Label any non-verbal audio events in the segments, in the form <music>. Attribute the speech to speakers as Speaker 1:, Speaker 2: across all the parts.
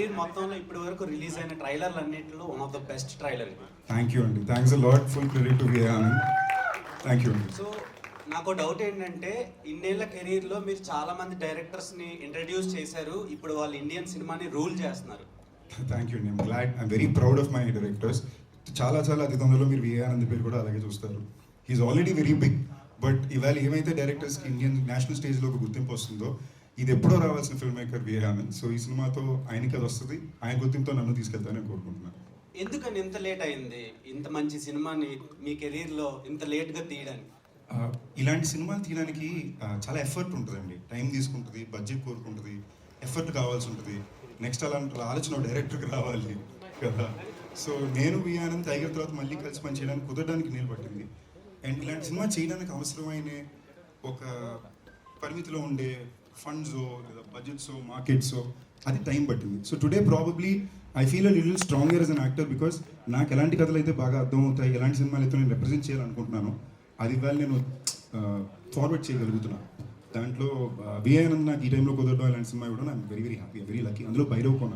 Speaker 1: Career మొత్తంలో ఇప్పటి వరకు రిలీజ్ అయిన ట్రైలర్లు అన్నింటిలో one of the best trailer ఇది
Speaker 2: థ్యాంక్ యూ అండి thanks a lot full credit to Anand thank you
Speaker 1: so నాకు డౌట్ ఏంటంటే ఇన్నేళ్ళ కెరీర్లో మీరు చాలా మంది డైరెక్టర్స్ని ఇంట్రడ్యూస్ చేశారు. ఇప్పుడు వాళ్ళు ఇండియన్ సినిమాని రూల్ చేస్తున్నారు.
Speaker 2: థ్యాంక్ యూ అండి glad I'm very proud of my directors చాలా చాలా అతి తొందరలో మీరు వి ఆనంద్ పేరు కూడా అలాగే చూస్తారు. He's already very big but ఇవాళ ఏమైతే డైరెక్టర్స్కి ఇండియన్ నేషనల్ స్టేజ్లో ఒక గుర్తింపు వస్తుందో ఇది ఎప్పుడో రావాల్సిన film maker V Anand so ఈ సినిమాతో ఆయనకి అది వస్తుంది. ఆయన గుర్తింపుతో నన్ను తీసుకెళ్తానని కోరుకుంటున్నాను.
Speaker 1: ఎందుకని ఇంత లేట్ అయింది? ఇంత మంచి సినిమాని మీ కెరీర్లో ఇంత లేట్గా తీయడానికి?
Speaker 2: ఇలాంటి సినిమాలు తీయడానికి చాలా ఎఫర్ట్ ఉంటుందండి. టైం తీసుకుంటుంది బడ్జెట్ కోరుకుంటుంది ఎఫర్ట్ కావాల్సి ఉంటుంది. నెక్స్ట్ అలాంటి ఆలోచన డైరెక్టర్కి రావాలి కదా. సో నేను వి ఆనంద్ టైగర్ తర్వాత మళ్ళీ కలిసి పని చేయడానికి కుదరడానికి నీళ్ళు పట్టింది. అండ్ ఇలాంటి సినిమా చేయడానికి అవసరమైన ఒక పరిమితిలో ఉండే ఫండ్స్ లేదా బడ్జెట్సో మార్కెట్సో అది టైం పట్టింది. So today probably I feel a little stronger as an actor because నాకు ఎలాంటి కథలు అయితే బాగా అర్థం అవుతాయి ఎలాంటి సినిమాలు అయితే నేను రిప్రజెంట్ చేయాలనుకుంటున్నాను అది ఇవాళ నేను ఫార్వర్డ్ చేయగలుగుతున్నాను దాంట్లో విఆనంద్ నాకు ఈ టైంలో కుదరడం ఇలాంటి సినిమా ఇవ్వడం నాకు very very happy very lucky అందులో భైరవ్ కొన.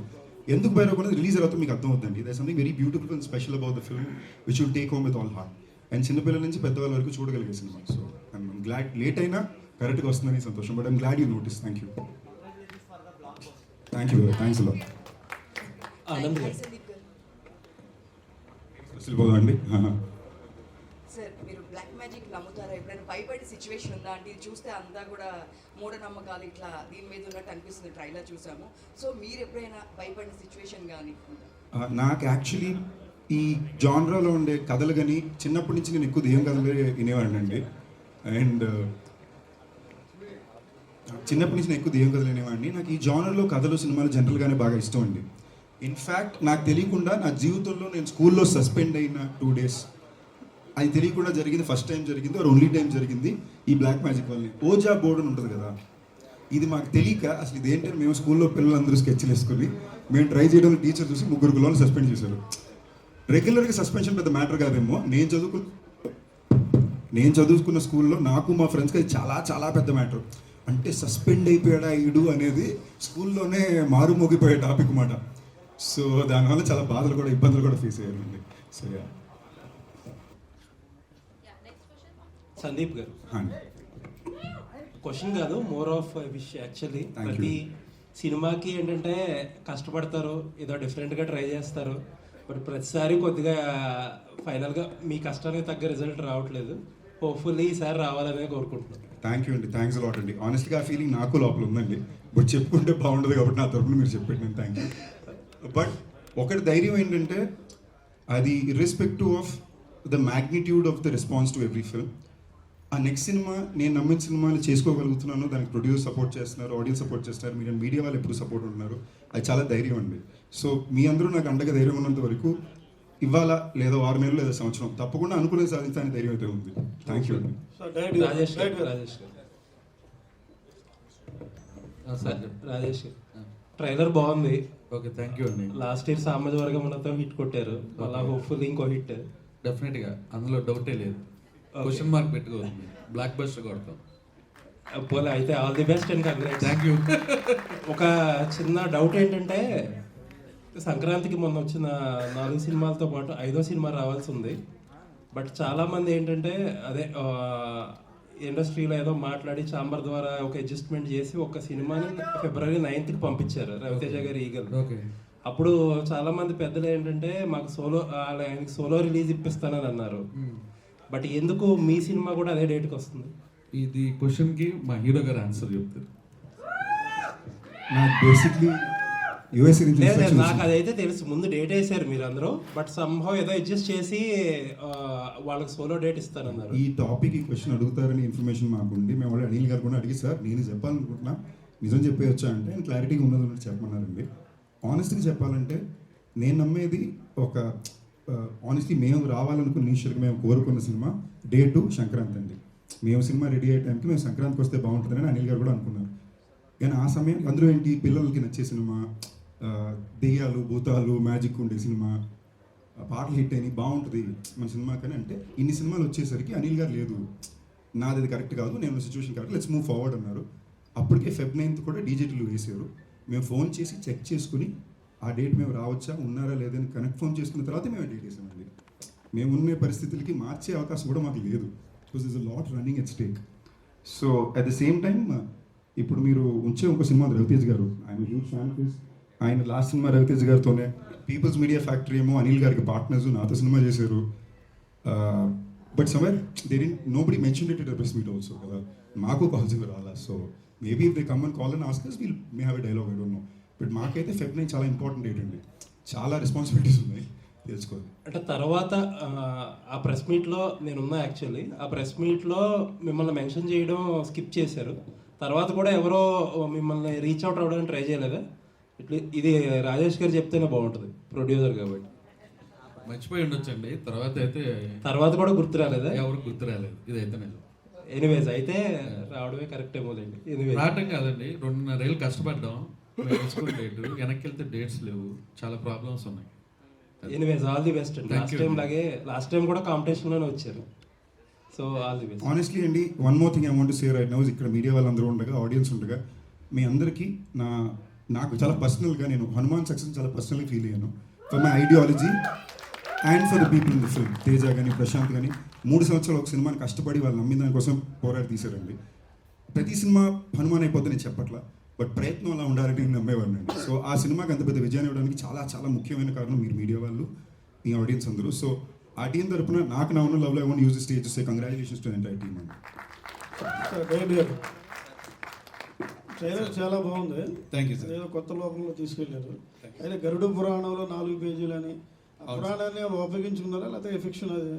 Speaker 2: ఎందుకు భైరవ్ కొన? రిలీజ్ అవుతుంది మీకు అర్థం అవుతుంది. There something very beautiful and special about the film which will take home with all heart and చిన్నపిల్లల నుంచి పెద్దవాళ్ళ వరకు చూడగలిగే cinema. So I'm glad late అయినా కరెక్ట్గా వస్తుందని సంతోషం. But I'm glad you notice thank you thank you thanks వెళ్ళిపోదాం అండి. <laughs>
Speaker 3: సార్ మీరు బ్లాక్ మ్యాజిక్ నమ్ముతారా? ఎప్పుడైనా భయపడే సిచ్యువేషన్ ఉందా? అంటే ఇది చూస్తే అంతా కూడా మూఢనమ్మకాలు ఇట్లా దీని మీద ఉన్నట్టు అనిపిస్తుంది. ట్రైలర్ చూసాము. సో మీరు ఎప్పుడైనా భయపడిన సిచ్యువేషన్ కానీ
Speaker 2: ఆ, నాకు యాక్చువల్లీ ఈ జాన్రాలో ఉండే కథలు కానీ చిన్నప్పటి నుంచి నేను ఎక్కువ దెయ్యం కథలే వినేవాడిని అండి అండ్ చిన్నప్పటి నుంచి నేను ఎక్కువ దెయ్యం కథలు అనేవాడిని నాకు ఈ జానర్లో కథలు సినిమాలు జనరల్గానే బాగా ఇష్టం అండి. ఇన్ఫ్యాక్ట్ నాకు తెలియకుండా నా జీవితంలో నేను స్కూల్లో సస్పెండ్ అయిన టూ డేస్ అది తెలియకుండా జరిగింది ఫస్ట్ టైం జరిగింది ఆర్ ఓన్లీ టైం జరిగింది ఈ బ్లాక్ మ్యాజిక్ వల్ల ఓజా బోర్డు అని ఉంటుంది కదా ఇది మాకు తెలియక అసలు ఇది ఏంటంటే మేము స్కూల్లో పిల్లలందరూ స్కెచ్లు వేసుకుని మేము ట్రై చేయడం టీచర్ చూసి ముగ్గురు గులాలను సస్పెండ్ చేశారు. రెగ్యులర్గా సస్పెన్షన్ పెద్ద మ్యాటర్ కాదేమో. నేను చదువుకు నేను చదువుకున్న స్కూల్లో నాకు మా ఫ్రెండ్స్కి అది చాలా చాలా పెద్ద మ్యాటర్ అంటే సస్పెండ్ అయిపోయాడా ఈడు అనేది స్కూల్లోనే మారు మోగిపోయే టాపిక్ మాట. సో దానివల్ల చాలా బాధలు కూడా ఇబ్బందులు కూడా ఫేస్ అయ్యారండి. సో యా
Speaker 4: సందీప్ గారు. క్వశ్చన్ కాదు మోర్ ఆఫ్ విష్ యాక్చువల్లీ. ప్రతి సినిమాకి ఏంటంటే కష్టపడతారు ఏదో డిఫరెంట్గా ట్రై చేస్తారు. బట్ ప్రతిసారి కొద్దిగా ఫైనల్గా మీ కష్టానికి తగ్గ రిజల్ట్ రావట్లేదు. హోప్ఫుల్లీ ఈసారి రావాలనే కోరుకుంటున్నాను
Speaker 2: థ్యాంక్ యూ అండి. థ్యాంక్స్ లాట్ అండి. ఆనెస్ట్గా ఆ ఫీలింగ్ నాకు లోపల ఉందండి. బట్ చెప్పుకుంటే బాగుండదు కాబట్టి నా తరపున మీరు చెప్పండి నేను థ్యాంక్ యూ బట్ ఒకటి ధైర్యం ఏంటంటే అది irrespective of the magnitude of the response to every film ఆ నెక్స్ట్ సినిమా నేను నమ్మిన సినిమాని చేసుకోగలుగుతున్నాను. దానికి ప్రొడ్యూస్ సపోర్ట్ చేస్తున్నారు ఆడియన్స్ సపోర్ట్ చేస్తున్నారు. మీరు మీడియా వాళ్ళు ఎప్పుడు సపోర్ట్ ఉంటున్నారు. అది చాలా ధైర్యం అండి. సో మీ అందరూ నాకు అండగా ధైర్యం ఉన్నంత వరకు ఇవాళ లేదా ఆరు నెలలు లేదా సంవత్సరం తప్పకుండా అనుకునే సాధించడానికి ధైర్యం అయితే ఉంది. థ్యాంక్ యూ అండి.
Speaker 4: రాజేష్ గారు రాజేష్ గారు. సార్ రాజేష్ గారు. ట్రైలర్ బాగుంది.
Speaker 5: ఓకే థ్యాంక్ యూ అండి.
Speaker 4: లాస్ట్ ఇయర్ సామాజిక వర్గంతో హిట్ కొట్టారు. అలా హోప్ఫుల్లీ ఇంకో హిట్.
Speaker 5: డెఫినెట్గా అందులో డౌటే లేదు. క్వశ్చన్ మార్క్ పెట్టుకోండి. బ్లాక్ బస్టర్ కొడతాం.
Speaker 4: పోలే అయితే all the best and congrats
Speaker 5: thank you
Speaker 4: ఒక చిన్న డౌట్ ఏంటంటే సంక్రాంతికి మొన్న వచ్చిన నాలుగు సినిమాలతో పాటు ఐదో సినిమా రావాల్సి ఉంది బట్ చాలా మంది ఏంటంటే అదే ఇండస్ట్రీలో ఏదో మాట్లాడి చాంబర్ ద్వారా ఒక అడ్జస్ట్మెంట్ చేసి ఒక సినిమాని ఫిబ్రవరి నైన్త్కి పంపించారు రవితేజ గారి ఈగల్. అప్పుడు చాలా మంది పెద్దలు ఏంటంటే మాకు సోలో ఆయనకి సోలో రిలీజ్ ఇప్పిస్తానని అన్నారు. బట్ ఎందుకు మీ సినిమా కూడా అదే డేట్కి వస్తుంది?
Speaker 5: ఇది క్వశ్చన్కి మా హీరో గారు ఆన్సర్ చెప్తారు.
Speaker 2: నాకు బేసిక్లీ యుఎస్ నుంచి
Speaker 4: నాకు అదైతే తెలుసు. ముందు డేట్ వేసారు మీరు అందరూ బట్ సంభవ్ ఏదో అడ్జస్ట్ చేసి వాళ్ళకి సోలో డేట్ ఇస్తానన్నారు.
Speaker 2: ఈ టాపిక్ ఈ క్వశ్చన్ అడుగుతారని ఇన్ఫర్మేషన్ మాకుండి మేము వాళ్ళు అనిల్ గారు కూడా అడిగి సార్ నేను చెప్పాలనుకుంటున్నా. నిజం చెప్పేయచ్చా? అంటే క్లారిటీగా ఉన్నది ఉన్నట్టు చెప్పమన్నారండి. ఆనెస్ట్గా చెప్పాలంటే నేను నమ్మేది ఒక ఆనెస్ట్లీ మేము రావాలనుకున్న ఇనిషియల్గా మేము కోరుకున్న సినిమా డే టు సంక్రాంతి అండి. మేము సినిమా రెడీ అయ్యే టైంకి మేము సంక్రాంతికి వస్తే బాగుంటుందని అనిల్ గారు కూడా అనుకున్నారు. కానీ ఆ సమయం అందులో ఏంటి? పిల్లలకి నచ్చే సినిమా దెయ్యాలు భూతాలు మ్యాజిక్ ఉండే సినిమా పాటలు హిట్ అయినాయి బాగుంటుంది మన సినిమా కానీ అంటే ఇన్ని సినిమాలు వచ్చేసరికి అనిల్ గారు లేదు. నాది అది కరెక్ట్ కాదు నేను situation correct let's move forward అన్నారు. అప్పటికే ఫెబ్ నైన్త్ కూడా డీజేటీలు వేసారు మేము ఫోన్ చేసి చెక్ చేసుకుని ఆ డేట్ మేము రావచ్చా ఉన్నారా లేదని కన్ఫర్మ్ చేసుకున్న తర్వాత మేము డేట్ వేసామండి. మేము ఉన్న పరిస్థితులకి మార్చే అవకాశం కూడా మాకు లేదు because is a lot running at stake so at the same time ఇప్పుడు మీరు ఉంచే ఒక cinema Raviteja garu. I'm huge fan please ఆయన లాస్ట్ సినిమా రవితేజ్ గారితోనే పీపుల్స్ మీడియా ఫ్యాక్టరీ ఏమో అనిల్ గారికి పార్ట్నర్స్ నాతో సినిమా చేశారు. But somewhere they did nobody mention it press meet also కదా. మాకు కాల్స్ రాలా. So maybe they come and call and Oscars we'll may have a dialogue I don't know but మాకైతే Feb nine చాలా important date అండి. చాలా responsibilities ఉన్నాయి తెలుసుకోవాలి.
Speaker 4: అంటే తర్వాత ఆ, ఆ ప్రెస్ మీట్లో నేనున్నా యాక్చువల్లీ ఆ ప్రెస్ మీట్లో మిమ్మల్ని మెన్షన్ చేయడం స్కిప్ చేశారు. తర్వాత కూడా ఎవరో మిమ్మల్ని రీచ్ అవుట్ అవ్వడానికి ట్రై చేయలేదా? ఇట్లా ఇది రాజేష్ గారు చెప్తేనే బాగుంటుంది ప్రొడ్యూసర్ కాబట్టి.
Speaker 5: మర్చిపోయి ఉండొచ్చండి తర్వాత అయితే
Speaker 4: తర్వాత కూడా గుర్తు రాలేదా?
Speaker 5: ఎవరు గుర్తు రాలేదు ఇదైతే నిజం.
Speaker 4: ఎనీవేస్ అయితే రావడమే కరెక్ట్ ఏమో లేండి. ఎనీవేస్
Speaker 5: రావటం కాదండి రెండున్నరేళ్ళు కష్టపడ్డాం మేము ఎంచుకున్న డేట్ వెనక్కి వెళ్తే డేట్స్ లేవు చాలా ప్రాబ్లమ్స్ ఉన్నాయి.
Speaker 4: Anyways all the best last. Time లాగే లాస్ట్ టైం కూడా కాంపిటీషన్లోనే వచ్చారు. So all the best
Speaker 2: honestly అండి one more thing I want say right now ఇక్కడ మీడియా వాళ్ళందరూ ఉండగా ఆడియన్స్ ఉండగా మీ అందరికీ నా నాకు చాలా పర్సనల్గా నేను హనుమాన్ సక్సెస్ చాలా పర్సనల్గా ఫీల్ అయ్యాను. For my ideology and for the people in the film Teja కానీ ప్రశాంత్ కానీ మూడు సంవత్సరాలు ఒక సినిమాని కష్టపడి వాళ్ళు నమ్మిన దానికోసం పోరాడి తీశారండి. ప్రతి సినిమా హనుమాన్ అయిపోద్ది నేను చెప్పట్లా బట్ ప్రయత్నం అలా ఉండాలని నేను నమ్మేవాడిని అండి. సో ఆ సినిమాకి అంత పెద్ద విజయాన్ని ఇవ్వడానికి చాలా చాలా ముఖ్యమైన కారణం మీరు మీడియా వాళ్ళు మీ ఆడియన్స్ అందరూ. సో ఆ టీం తరపున నాకు నా ఉన్న love I want use stage say congratulations to entire team అండి
Speaker 6: ట్రైలర్ చాలా బాగుంది.
Speaker 2: థ్యాంక్ యూ సార్
Speaker 6: ఏదో కొత్త లోకంలో తీసుకెళ్ళారు అయితే గరుడ పురాణంలో నాలుగు పేజీలు అని పురాణాన్ని ఉపయోగించుకున్నారా? లేకపోతే ఫిక్షన్ అది?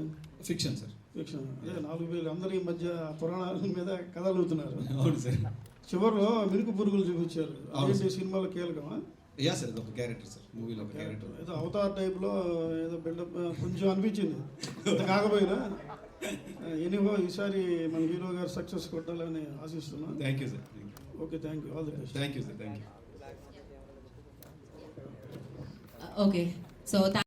Speaker 2: ఫిక్షన్ సార్
Speaker 6: ఫిక్షన్ అదే నాలుగు పేజీలు అందరూ ఈ మధ్య పురాణాల మీద కథలు అవుతున్నారు
Speaker 2: అవును సార్
Speaker 6: చివరిలో మిరుకు పురుగులు చూపించారు. అదేంటి సినిమాలో కీలకమా?
Speaker 2: యా సార్ ఒక క్యారెక్టర్ సార్ మూవీలో ఒక క్యారెక్టర్
Speaker 6: ఏదో అవతార్ టైప్లో ఏదో బిల్డప్ కొంచెం అనిపించింది. కాకపోయినా ఎనీహో ఈసారి మన హీరో గారు సక్సెస్ కొట్టాలని ఆశిస్తున్నాను.
Speaker 2: Thank you sir
Speaker 6: Okay, thank you. All the best.
Speaker 2: Thank you, sir. Thank you.
Speaker 7: Okay, so thank